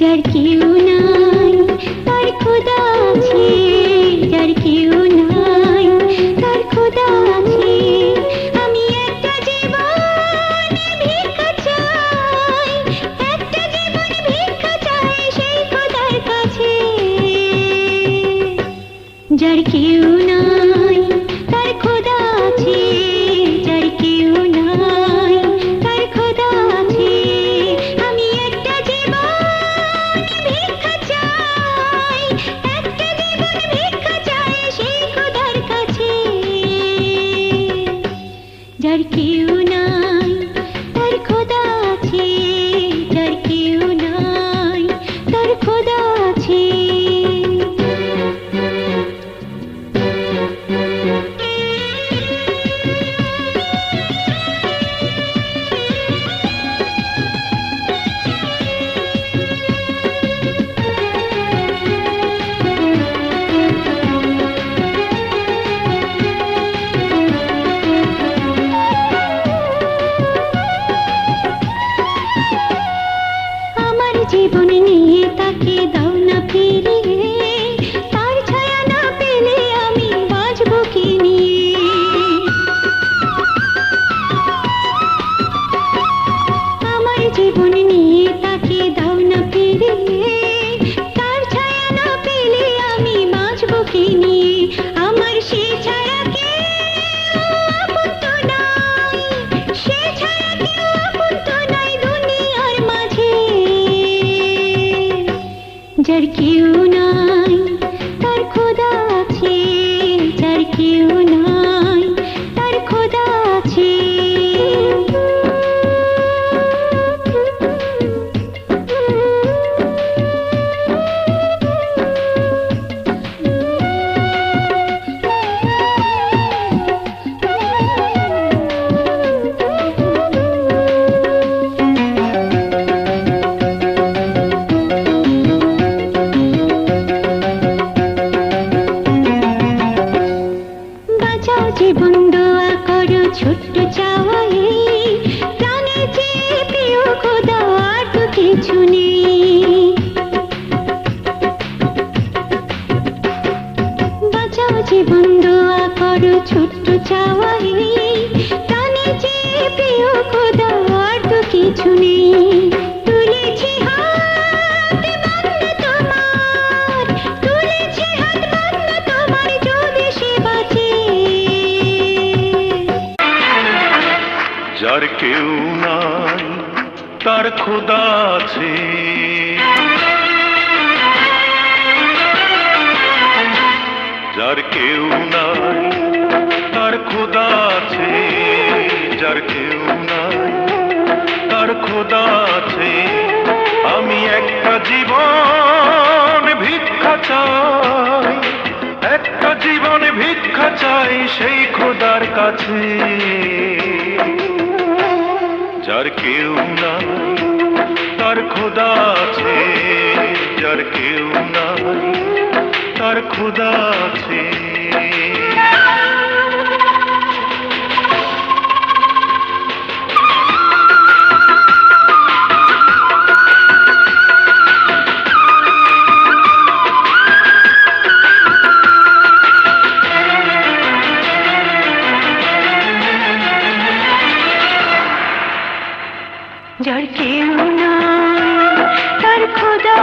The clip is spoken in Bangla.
যার কেউ নাই, তার খোদা আছে, যার কেউ নাই, তার খোদা আছে। আমি একটা জীবন ভিক্ষা চাই, একটা জীবন ভিক্ষা চাই সেই খোদার কাছে। যার কেউ ছোট্ট চাওয়াই প্রাণে যে প্রিয় খোদা, আর তো কিছু নেই। বাঁচাও জীবন, দোয়া করো, ছোট্ট চাওয়াই প্রাণে যে প্রিয় খোদা তো কিছু নেই। যার কেউ নাই, তার খোদা আছে। যার কেউ নাই, তার খোদা আছে। যার কেউ নাই, তার খোদা আছে। আমি একটা জীবন ভিক্ষা চাই, একটা জীবন ভিক্ষা চাই সেই খোদার কাছে। যার কেউ না তার খোদা আছে। যার কেউ না তার খোদা আছে। যার কেউ নাই তার খোদা